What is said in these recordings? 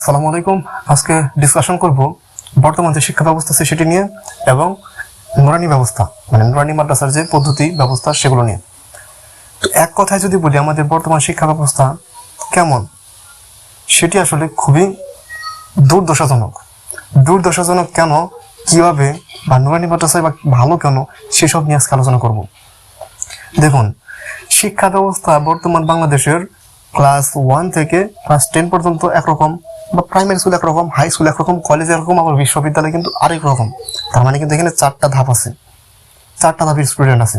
আসসালামু আলাইকুম। আজকে ডিসকাশন করব বর্তমান যে শিক্ষা ব্যবস্থা আছে সেটি নিয়ে এবং নুরানি ব্যবস্থা মানে নুরানি মাদ্রাসার যে পদ্ধতি, ব্যবস্থা সেগুলো নিয়ে। তো এক কথায় যদি বলি, আমাদের বর্তমান শিক্ষা ব্যবস্থা কেমন? সেটি আসলে খুবই দুর্দশাজনক। দুর্দশাজনক কেন? কীভাবে বা নুরানি মাদ্রাসায় বা ভালো কেন? সেসব নিয়ে আজকে আলোচনা করব। দেখুন, শিক্ষা ব্যবস্থা বর্তমান বাংলাদেশের ক্লাস ওয়ান থেকে ক্লাস টেন পর্যন্ত একরকম। বা প্রাইমারি স্কুল একরকম হাই স্কুল একরকম কলেজ একরকম, আবার বিশ্ববিদ্যালয় কিন্তু আরেক রকম। তার মানে কিন্তু এখানে চারটা ধাপ আছে। চারটা ধাপের স্টুডেন্ট আছে।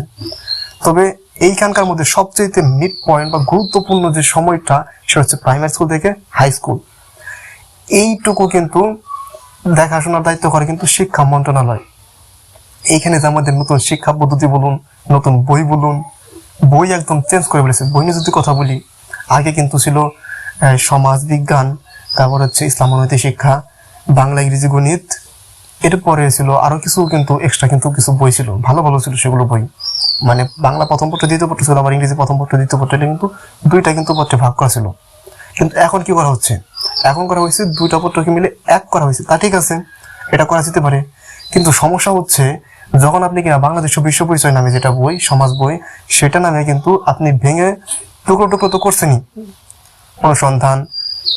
তবে এইখানকার মধ্যে সবচেয়ে মিড পয়েন্ট বা গুরুত্বপূর্ণ যে সময়টা, সেটা হচ্ছে প্রাইমারি স্কুল থেকে হাই স্কুল এইটুকু কিন্তু দেখাশোনার দায়িত্ব করে কিন্তু শিক্ষা মন্ত্রণালয়। এইখানে যে আমাদের নতুন শিক্ষা পদ্ধতি বলুন, নতুন বই বলুন, বই একদম চেঞ্জ করে ফেলেছে। বই নিয়ে যদি কথা বলি, আগে কিন্তু ছিল সমাজ বিজ্ঞান তারপর হচ্ছে ইসলাম শিক্ষা, বাংলা, ইংরেজি, গণিত। এর পরে ছিল আরও কিছু কিন্তু এক্সট্রা কিন্তু কিছু বই ছিল, ভালো ভালো ছিল সেগুলো বই। মানে বাংলা প্রথম পত্র, দ্বিতীয় পত্র ছিল, আবার ইংরেজি প্রথম পত্র, দ্বিতীয় পত্র, এটা কিন্তু দুইটা কিন্তু পত্রে ভাগ করা ছিল। কিন্তু এখন কি করা হচ্ছে? এখন করা হয়েছে দুইটা পত্রকে মিলে এক করা হয়েছে। তা ঠিক আছে, এটা করা যেতে পারে। কিন্তু সমস্যা হচ্ছে, যখন আপনি কিনা বাংলাদেশ বিশ্ব পরিচয় নামে যেটা বই, সমাজ বই, সেটা নামে কিন্তু আপনি ভেঙে টুকরো টুকরো তো করছেনই। অনুসন্ধান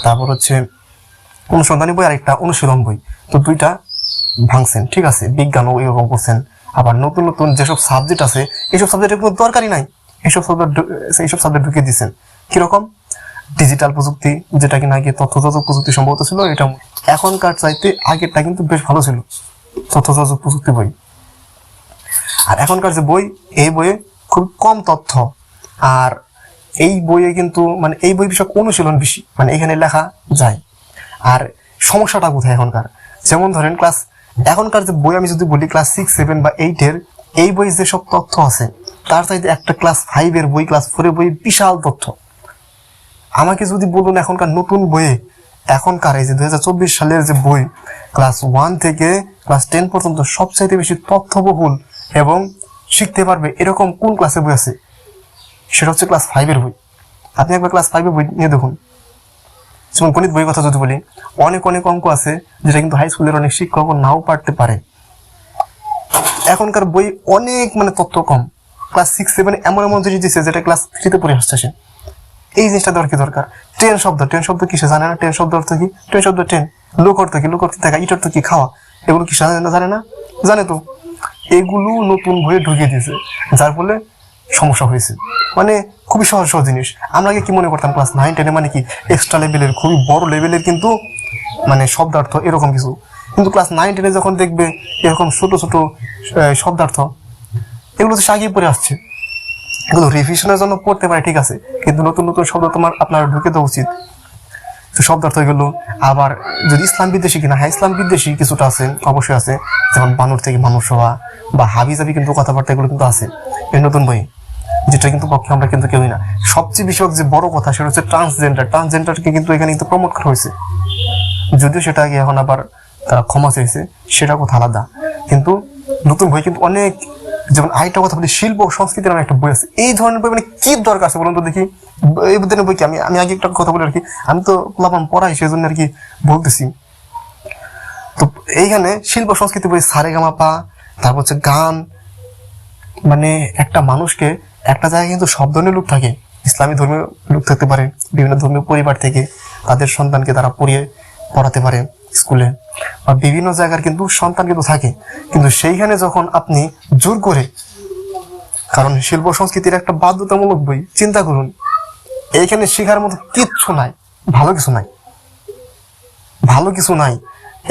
তারপর হচ্ছে অনুসন্ধানী বই আর একটা অনুশীলন বই। তো দুইটা ভাঙছেন, ঠিক আছে? বিজ্ঞান বিজ্ঞানও এরকম করছেন। আবার নতুন নতুন যেসব সাবজেক্ট আছে এইসব সাবজেক্টের কোনো দরকারই নাই। এইসব সাবজেক্ট এইসব সাবজেক্ট ঢুকিয়ে দিচ্ছেন। কীরকম? ডিজিটাল প্রযুক্তি, যেটা কিনা আগে তথ্য যোগাযোগ প্রযুক্তি সম্ভবত ছিল, এটা এখনকার চাইতে আগেরটা কিন্তু বেশ ভালো ছিল তথ্য যোগাযোগ প্রযুক্তি বই। আর এখনকার যে বই, এই বইয়ে খুব কম তথ্য। আর এই বইয়ে কিন্তু মানে এই বই বিষয়ক অনুশীলন বেশি মানে এখানে লেখা যায়। আর সমস্যাটা কোথায় এখনকার? যেমন ধরেন ক্লাস এখনকার যে বই আমি যদি বলি ক্লাস সিক্স সেভেন বা এইটের এই বই যেসব তথ্য আছে, তার চাইতে একটা ক্লাস ফাইভের বই ক্লাস ফোরের বই বিশাল তথ্য। আমাকে যদি বলুন এখনকার নতুন বইয়ে, এখনকার এই যে দুই হাজার চব্বিশ সালের যে বই ক্লাস ওয়ান থেকে ক্লাস টেন পর্যন্ত সবচাইতে বেশি তথ্যবহুল এবং শিখতে পারবে এরকম কোন ক্লাসের বই আছে? সেটা হচ্ছে ক্লাস ফাইভের বই। আপনি একবার ক্লাস ফাইভের বই নিয়ে দেখুন। যেমন গণিত বইয়ের কথা যদি বলি, অনেক অনেক অঙ্ক আছে যেটা কিন্তু হাই স্কুলের অনেক শিক্ষক নাও পারতে পারে। এখনকার বই অনেক মানে তথ্য কম। ক্লাস সিক্স সেভেন এমন এমন জিনিস দিচ্ছে যেটা ক্লাস থ্রিতে পড়ে আসছে সে। এই জিনিসটা দেওয়ার কি দরকার? ট্রেন শব্দ ট্রেন শব্দ কি সে জানে না? ট্রেন শব্দ অর্থ কি? ট্রেন শব্দ ট্রেন লোক অর্থ কি? লোক অর্থ দেখা ইট অর্থ কি? খাওয়া। এগুলো কি জানে না? জানে না? জানে তো। এগুলো নতুন বইয়ে ঢুকিয়ে দিয়েছে। যার ফলে সমস্যা হয়েছে। মানে খুবই সহজ সহজ জিনিস। আমরা কি মনে করতাম ক্লাস নাইন টেনে মানে কি এক্সট্রা লেভেলের খুবই বড় লেভেলের কিন্তু মানে শব্দার্থ এরকম কিছু। কিন্তু ক্লাস নাইন টেনে যখন দেখবে এরকম ছোট ছোট শব্দার্থ, এগুলো তো সাগিয়ে পড়ে আসছে। এগুলো রিভিশনের জন্য পড়তে পারে, ঠিক আছে। কিন্তু নতুন নতুন শব্দ তোমার আপনার ঢুকে দেওয়া উচিত। শব্দার্থ এগুলো আবার যদি ইসলাম বিদ্বেষী কিনা হ্যাঁ ইসলাম বিদ্বেষী কিছুটা আছে, অবশ্যই আছে। যেমন বানর থেকে মানুষ হওয়া বা হাবি জাবি কিন্তু কথাবার্তা এগুলো কিন্তু আছে। এই নতুন বই, যেটা কিন্তু পক্ষে আমরা কিন্তু কেউই না। সবচেয়ে বিষয়ক যে বড় কথা সেটা হচ্ছে ট্রান্সজেন্ডার ট্রান্সজেন্ডারকে কিন্তু এখানে কিন্তু প্রমোট করা হয়েছে। যদিও সেটা এখন আবার তারা ক্ষমা চেয়েছে সেটা কথা আলাদা। কিন্তু নতুন বই কিন্তু অনেক, যেমন আরেকটা কথা বলি, শিল্প ও সংস্কৃতি নামে একটা বই আছে। এই ধরনের বই মানে কি দরকার আছে বলুন তো দেখি। এই ধরনের বই কি? আমি আমি আগে একটা কথা বলি আর কি। আমি তো লাভান পড়াই সেই জন্য আর কি বলতেছি। তো এইখানে শিল্প সংস্কৃতি বই সারে গামা পা তারপর হচ্ছে গান মানে একটা মানুষকে একটা জায়গায় কিন্তু সব ধরনের লোক থাকে। ইসলামী ধর্মীয় লোক থাকতে পারে, বিভিন্ন ধর্মীয় পরিবার থেকে তাদের সন্তানকে তারা পড়িয়ে পড়াতে পারে স্কুলে। বা বিভিন্ন জায়গার কিন্তু সন্তান কিন্তু থাকে। কিন্তু সেইখানে যখন আপনি জোর করে, কারণ শিল্প সংস্কৃতির একটা বাধ্যতামূলক বই, চিন্তা করুন এইখানে শেখার মতো কিচ্ছু নাই। ভালো কিছু নাই। ভালো কিছু নাই।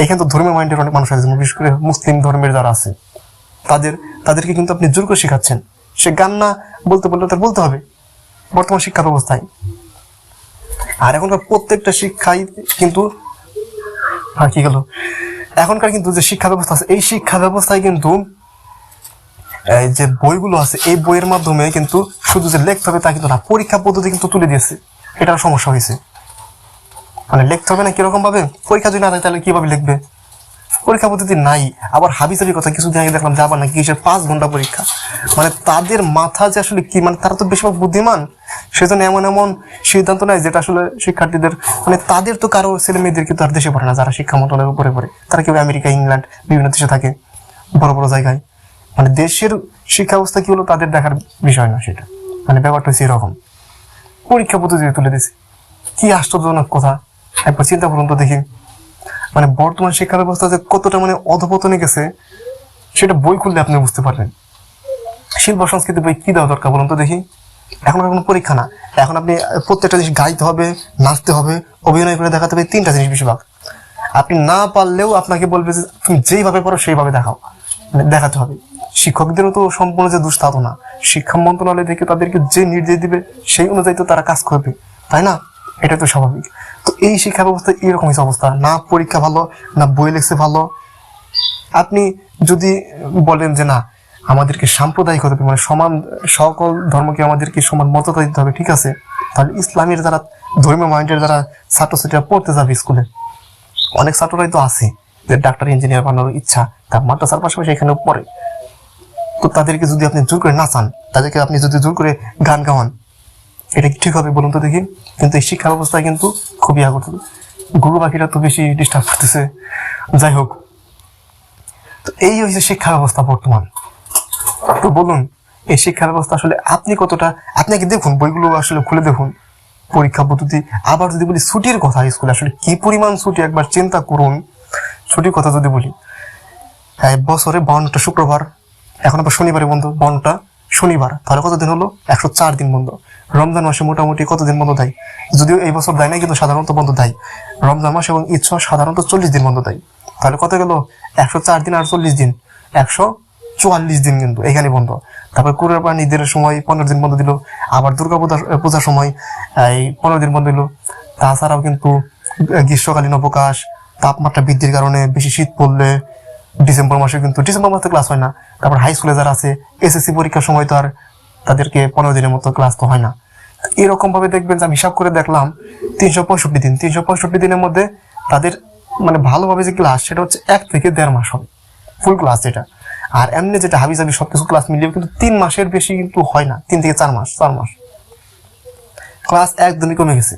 এখানে তো ধর্মীয় মাইন্ডের অনেক মানুষ আছে বিশেষ করে মুসলিম ধর্মের যারা আছে, তাদের, তাদেরকে কিন্তু আপনি জোর করে শেখাচ্ছেন। সে গান না বলতে বললে তার বলতে হবে। বর্তমান শিক্ষা ব্যবস্থায় আর এখনকার প্রত্যেকটা শিক্ষাই কিন্তু, আর কি গেল? এখনকার কিন্তু যে শিক্ষা ব্যবস্থা আছে, এই শিক্ষা ব্যবস্থায় কিন্তু যে বইগুলো আছে, এই বইয়ের মাধ্যমে কিন্তু শুধু যে লিখতে হবে তা কিন্তু না, পরীক্ষা পদ্ধতি কিন্তু তুলে দিয়েছে। এটার সমস্যা হয়েছে। মানে লিখতে হবে না কীরকম ভাবে? পরীক্ষা যদি না থাকে তাহলে কীভাবে লিখবে? পরীক্ষা পদ্ধতি নাই। আবার হাবিজাবির কথা কিছুদিন আগে দেখলাম যাবার নাকি কিসের পাঁচ ঘণ্টা পরীক্ষা। মানে তাদের মাথা যে আসলে কি মানে তারা তো বেশিরভাগ বুদ্ধিমান। সেজন্য এমন এমন সিদ্ধান্ত নেয় যেটা আসলে শিক্ষার্থীদের মানে তাদের তো কারও ছেলে মেয়েদের কিন্তু আর দেশে পড়ে না, যারা শিক্ষা মন্ত্রণালয়ের উপরে পড়ে। তারা কেউ আমেরিকা, ইংল্যান্ড, বিভিন্ন দেশে থাকে, বড় বড় জায়গায়। মানে দেশের শিক্ষা ব্যবস্থা কি হলো তাদের দেখার বিষয় না সেটা। মানে ব্যাপারটা হচ্ছে এরকম। পরীক্ষা পদ্ধতি তুলে দিছে। কি আশ্চর্যজনক কথা। একবার চিন্তা করুন তো দেখি। মানে বর্তমান শিক্ষা ব্যবস্থা যে কতটা মানে অধপতনে গেছে, সেটা বই খুললে আপনি বুঝতে পারবেন। শিল্প, সংস্কৃতি বই কি দেওয়া দরকার বলুন তো দেখি। এখন আর কোনো পরীক্ষা না। এখন আপনি প্রত্যেকটা জিনিস গাইতে হবে, নাচতে হবে, অভিনয় করে দেখাতে হবে তিনটা জিনিস বেশিরভাগ। আপনি না পারলেও আপনাকে বলবে যে, তুমি যেইভাবে পারো সেইভাবে দেখাও। মানে দেখাতে হবে। শিক্ষকদেরও তো সম্পূর্ণ যে দুষ না শিক্ষা মন্ত্রণালয় থেকে তাদেরকে যে নির্দেশ দিবে, সেই অনুযায়ী তো তারা কাজ করবে, তাই না? এটা তো স্বাভাবিক। তো এই শিক্ষা ব্যবস্থা এরকমই অবস্থা, না পরীক্ষা ভালো, না বই লেখছে ভালো। আপনি যদি বলেন যে না, আমাদেরকে সাম্প্রদায়িক হতে হবে মানে সমান, সকল ধর্মকে আমাদেরকে সমান মর্যাদা দিতে হবে, ঠিক আছে? তাহলে ইসলামের যারা ধর্মীয় মাইন্ডের যারা ছাত্রছাত্রীরা পড়তে যাবে স্কুলে, অনেক ছাত্ররাই তো আছে, যে ডাক্তার, ইঞ্জিনিয়ার বানানোর ইচ্ছা তার মাদ্রাসার পাশাপাশি এখানেও পড়ে। তাদেরকে যদি আপনি জোর করে নাচান তাদেরকে আপনি যদি জোর করে গান গাওয়ান, এটা ঠিক হবে বলুন তো দেখি? কিন্তু এই শিক্ষা ব্যবস্থায় কিন্তু খুবই আগত। গরু পাখিরা তো বেশি ডিস্টার্ব করতেছে। যাই হোক, তো এই হচ্ছে শিক্ষা ব্যবস্থা বর্তমান। তো বলুন, এই শিক্ষা ব্যবস্থা আসলে আপনি কতটা আপনি আগে দেখুন, বইগুলো আসলে খুলে দেখুন। পরীক্ষা পদ্ধতি। আবার যদি বলি ছুটির কথা স্কুলে আসলে কি পরিমাণ ছুটি, একবার চিন্তা করুন। ছুটির কথা যদি বলি হ্যাঁ বছরে বাউন্নটা শুক্রবার এখন আবার শনিবারে বন্ধ বাউন্নটা শনিবার। তাহলে কতদিন হলো? একশো চার দিন বন্ধ। রমজান মাসে মোটামুটি কতদিন বন্ধ দেয়? যদিও এই বছর দেয় না কিন্তু সাধারণত বন্ধ দেয়। রমজান মাস এবং ঈদ সাধারণত চল্লিশ দিন বন্ধ দেয়। তাহলে কত গেল? একশো চার দিন আর চল্লিশ দিন। একশো চুয়াল্লিশ দিন কিন্তু এখানে বন্ধ। তারপর কুরবান ঈদের সময় পনেরো দিন বন্ধ দিল। আবার দুর্গা পূজা, পূজার সময়, এই পনেরো দিন বন্ধ দিল। তাছাড়াও কিন্তু, গ্রীষ্মকালীন অবকাশ, তাপমাত্রা বৃদ্ধির কারণে বেশি শীত পড়লে ডিসেম্বর মাসে কিন্তু ডিসেম্বর মাসে ক্লাস হয় না। তারপর হাই স্কুলে যারা আছে এসএসসি পরীক্ষার সময় তো আর তাদেরকে পনেরো দিনের মতো ক্লাস তো হয় না। এরকম ভাবে দেখবেন যে আমি হিসাব করে দেখলাম, তিনশো পঁয়ষট্টি দিন। তিনশো পঁয়ষট্টি দিনের মধ্যে তাদের মানে ভালোভাবে যে ক্লাস সেটা হচ্ছে এক থেকে দেড় মাস হবে ফুল ক্লাস যেটা আর এমনি যেটা হাবি জাবি সবকিছু ক্লাস মিলিয়েও কিন্তু তিন মাসের বেশি কিন্তু হয় না। তিন থেকে চার মাস চার মাস। ক্লাস একদমই কমে গেছে।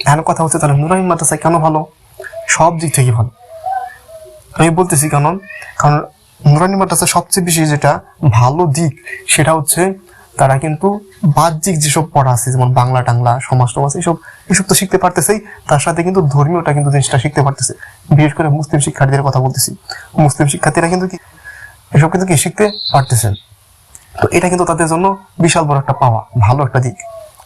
এখন কথা হচ্ছে তাহলে নুরাইন মাদ্রাসায় কেন ভালো? সব দিক থেকে ভালো। আমি বলতেছি কেন কারণ নুরানি মাদ্রাসা সবচেয়ে বেশি যেটা ভালো দিক, সেটা হচ্ছে তারা কিন্তু বাহ্যিক যেসব পড়া আছে, যেমন বাংলা, টাংলা, সমাজ টমাজ এসব এসব তো শিখতে পারতেছেই, তার সাথে কিন্তু ধর্মীয়টা কিন্তু জিনিসটা শিখতে পারতেছে। বিশেষ করে মুসলিম শিক্ষার্থীদের কথা বলতেছি। মুসলিম শিক্ষার্থীরা কিন্তু কি, এসব কিন্তু কি শিখতে পারতেছেন তো এটা কিন্তু তাদের জন্য বিশাল বড় একটা পাওয়া, ভালো একটা দিক।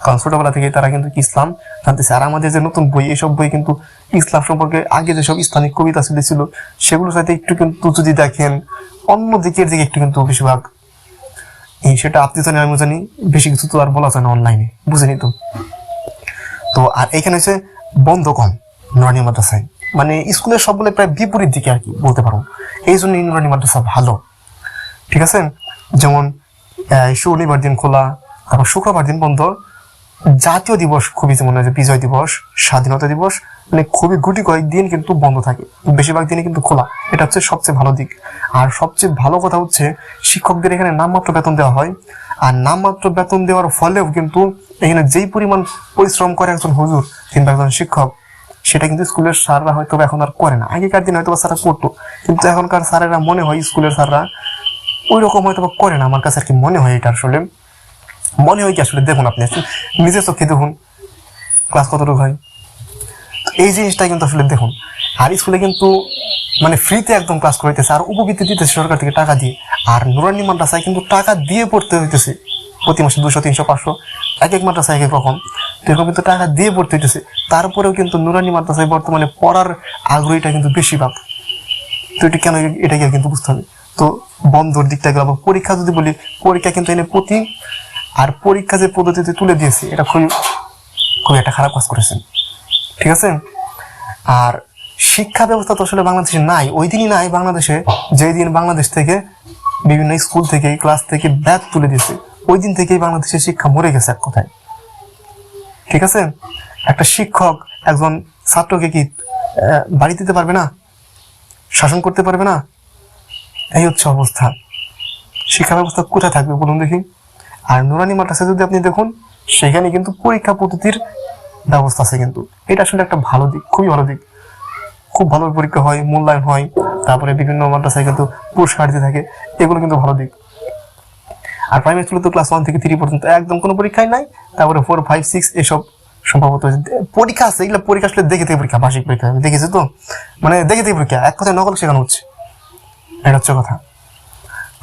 কারণ ছোটবেলা থেকে তারা কিন্তু ইসলাম জানতেছে। আর আমাদের যে নতুন বই এইসব বই কিন্তু ইসলাম সম্পর্কে আগে যেসব ইসলামিক কবিতা ছিল সেগুলোর সাথে একটু কিন্তু যদি দেখেন, অন্য দিকের দিকে একটু কিন্তু বেশিরভাগ। এই সেটা আপনি জানেন আমি জানি, বেশি কিছু তো আর বলা যায় না অনলাইনে বুঝেনি তো। তো আর এখানে হচ্ছে বন্ধ কম নুরানি মাদ্রাসায়। মানে স্কুলের সবগুলো প্রায় বিপরীত দিকে আর কি বলতে পারো। এই জন্য নুরানি মাদ্রাসা ভালো। ঠিক আছে? যেমন শনিবার দিন খোলা, তারপর শুক্রবার দিন বন্ধ জাতীয় দিবস খুবই যেমন হয় বিজয় দিবস, স্বাধীনতা দিবস মানে খুবই গুটি কয়েকদিন কিন্তু বন্ধ থাকে। বেশিরভাগ দিনই কিন্তু খোলা। এটা হচ্ছে সবচেয়ে ভালো দিক। আর সবচেয়ে ভালো কথা হচ্ছে শিক্ষকদের এখানে নামমাত্র বেতন দেওয়া হয়। আর নামমাত্র বেতন দেওয়ার ফলেও কিন্তু এখানে যেই পরিমাণ পরিশ্রম করে একজন হুজুর কিংবা একজন শিক্ষক, সেটা কিন্তু স্কুলের স্যাররা হয়তো এখন আর করে না। আগেকার দিন হয়তো স্যাররা করতো। কিন্তু এখনকার স্যারেরা মনে হয় স্কুলের স্যাররা ওই রকম হয়তো করে না। আমার কাছে আর কি মনে হয় এটা আসলে। মনে হয় কি আসলে দেখুন আপনি নিজের চোখে দেখুন। ক্লাস কতটুকু হয়? এই জিনিসটা কিন্তু আসলে দেখুন, আর স্কুলে কিন্তু মানে ফ্রিতে একদম ক্লাস করাইতেছে, আর উপবৃত্তি দিতেছে সরকার থেকে টাকা দিয়ে। আর নুরানি মাদ্রাসায় কিন্তু টাকা দিয়ে পড়তে হইতেছে, প্রতি মাসে দুশো, তিনশো, পাঁচশো, এক এক মাদ্রাসায় এক এক রকম। এরকম কিন্তু টাকা দিয়ে পড়তে হইতেছে। তারপরেও কিন্তু নুরানি মাদ্রাসায় বর্তমানে পড়ার আগ্রহীটা কিন্তু বেশিরভাগ তো এটা কেন, এটাকে কিন্তু বুঝতে হবে তো বন্ধর দিকটা গেল পরীক্ষা যদি বলি, পরীক্ষা কিন্তু এনে প্রতি আর পরীক্ষা যে পদ্ধতিতে তুলে দিয়েছে, এটা খুবই খুবই একটা খারাপ কাজ করেছেন। ঠিক আছে? আর শিক্ষা ব্যবস্থা তো আসলে বাংলাদেশে নাই, ওই দিনই নাই বাংলাদেশে, যেই দিন বাংলাদেশ থেকে বিভিন্ন স্কুল থেকে, ক্লাস থেকে ব্যাগ তুলে দিয়েছে, ওই দিন থেকেই বাংলাদেশের শিক্ষা মরে গেছে এক কথায়। ঠিক আছে? একটা শিক্ষক একজন ছাত্রকে কি বাড়ি দিতে পারবে না? শাসন করতে পারবে না? এই হচ্ছে অবস্থা। শিক্ষা ব্যবস্থা কোথায় থাকবে বলুন দেখি। আর নুরানি মাদ্রাসা যদি আপনি দেখুন, সেখানে কিন্তু পরীক্ষা পদ্ধতির ব্যবস্থা আছে কিন্তু। এটা আসলে একটা ভালো দিক, খুবই ভালো দিক। খুব ভালো পরীক্ষা হয়, মূল্যায়ন হয়, তারপরে বিভিন্ন মাদ্রাসায় কিন্তু পুরস্কার দিতে থাকে, এগুলো কিন্তু ভালো দিক। আর প্রাইমারি স্কুলে তো ক্লাস ওয়ান থেকে থ্রি পর্যন্ত একদম কোনো পরীক্ষাই নাই, তারপরে ফোর ফাইভ সিক্স এসব সম্ভবত পরীক্ষা আছে, এগুলো পরীক্ষা আসলে দেখে থেকে পরীক্ষা, বার্ষিক পরীক্ষা দেখেছি তো? মানে দেখে থেকে পরীক্ষা, এক কথায় নকল শেখানো হচ্ছে। এটা হচ্ছে কথা।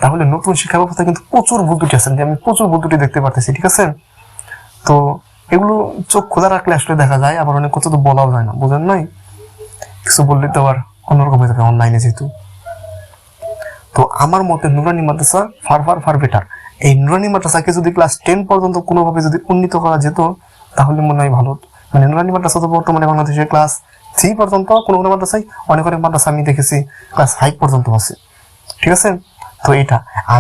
তাহলে নতুন শিক্ষা ব্যবস্থা কিন্তু প্রচুর ভুল ত্রুটি আছে আমি প্রচুর ভুল ত্রুটি দেখতে পারতেছি, ঠিক আছে? তো এগুলো চোখ খোলা রাখলে আসলে দেখা যায়, আবার অনেক কথা তো বলাও যায় না, বোঝেন নাই? কিছু বললে তো আবার অন্যরকম হয়ে যাবে অনলাইনে যেহেতু। তো আমার মতে নুরানি মাদ্রাসা ফার ফার ফার বেটার এই নুরানি মাদ্রাসাকে যদি ক্লাস টেন পর্যন্ত কোনোভাবে যদি উন্নীত করা যেত, তাহলে মনে হয় ভালো মানে নুরানি মাদ্রাসা তো বর্তমানে বাংলাদেশে ক্লাস থ্রি পর্যন্ত, কোনো কোনো মাদ্রাসায় অনেক অনেক মাদ্রাসা আমি দেখেছি ক্লাস ফাইভ পর্যন্ত আছে। ঠিক আছে? তো এটা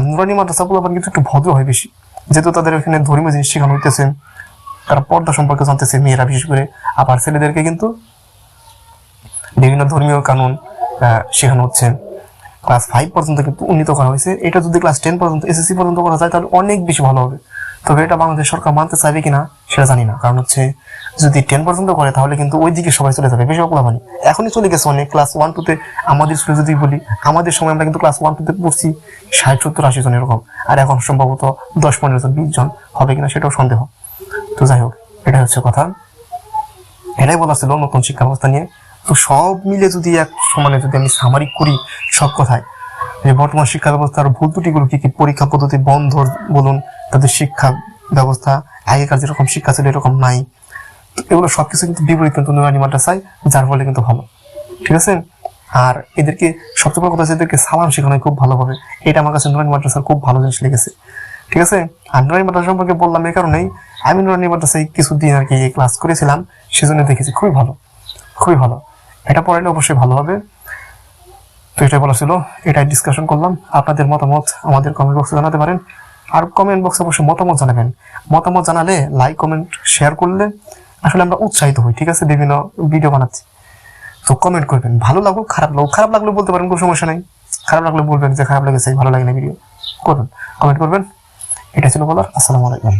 নুরানি মাদ্রাসাগুলো আবার কিন্তু একটু ভদ্র হয় বেশি। যেহেতু তাদের ওখানে ধর্মীয় জিনিস শেখানো হইতেছে, তারা পর্দা সম্পর্কে জানতেছে মেয়েরা বিশেষ করে। আবার ছেলেদেরকে কিন্তু বিভিন্ন ধর্মীয় কানুন শেখানো হচ্ছে। ক্লাস ফাইভ পর্যন্ত কিন্তু উন্নীত করা হয়েছে। এটা যদি ক্লাস টেন পর্যন্ত এসএসসি পর্যন্ত করা যায়, তাহলে অনেক বেশি ভালো হবে। তবে এটা বাংলাদেশ সরকার মানতে চাইবে কিনা সেটা জানি না। কারণ হচ্ছে, যদি টেন পর্যন্ত করে, তাহলে কিন্তু ওই দিকে সবাই চলে যাবে, বেশি অকলাভানি এখনই চলে গেছে অনেক ক্লাস ওয়ান টুতে আমাদের স্কুলে যদি বলি, আমাদের সময় আমরা কিন্তু ক্লাস ওয়ান টুতে পড়ছি ষাট, সত্তর, আশি জন এরকম। আর এখন সম্ভবত দশ, পনেরো জন, বিশ জন হবে কিনা সেটাও সন্দেহ। তো যাই হোক এটা হচ্ছে কথা। এটাই বলা ছিল নতুন শিক্ষা ব্যবস্থা নিয়ে। তো সব মিলে যদি এক সমানে যদি আমি সামারিক করি সব কথায় যে বর্তমান শিক্ষা ব্যবস্থার ভুল ত্রুটিগুলো কি কি? পরীক্ষা পদ্ধতি বন্ধ বলুন, তাদের শিক্ষা ব্যবস্থা, আগেকার যেরকম শিক্ষা ছিল এরকম নাই। এগুলো সবকিছু কিন্তু বিপরীত কিন্তু নুরানি মাদ্রাসায়, যার ফলে কিন্তু ভালো। ঠিক আছে? আর এদেরকে, সবচেয়ে বড় কথা হচ্ছে এদেরকে সালাম শেখানো খুব ভালোভাবে। এটা আমার কাছে নুরানি মাদ্রাসার খুব ভালো জিনিস লেগেছে। ঠিক আছে? আর নুরানি মাদ্রাসা সম্পর্কে বললাম এই কারণেই, আমি নুরানি মাদ্রাসায় কিছুদিন আর কি ক্লাস করেছিলাম, সেজন্য দেখেছি খুবই ভালো। খুবই ভালো। এটা পড়াইলে অবশ্যই ভালো হবে। তো এটাই বলা ছিল, এটাই ডিসকাশন করলাম। আপনাদের মতামত আমাদের কমেন্ট বক্সে জানাতে পারেন। আর কমেন্ট বক্সে অবশ্যই মতামত জানাবেন। মতামত জানালে লাইক কমেন্ট শেয়ার করলে আসলে আমরা উৎসাহিত হই, ঠিক আছে? বিভিন্ন ভিডিও বানাচ্ছি। তো কমেন্ট করবেন। ভালো লাগুক, খারাপ লাগুক। খারাপ লাগলে বলতে পারেন, কোনো সমস্যা নেই। খারাপ লাগলে বলবেন যে খারাপ লেগেছে, ভালো লাগে না ভিডিও করবেন। কমেন্ট করবেন। এটা ছিল বলার। আসসালামু আলাইকুম।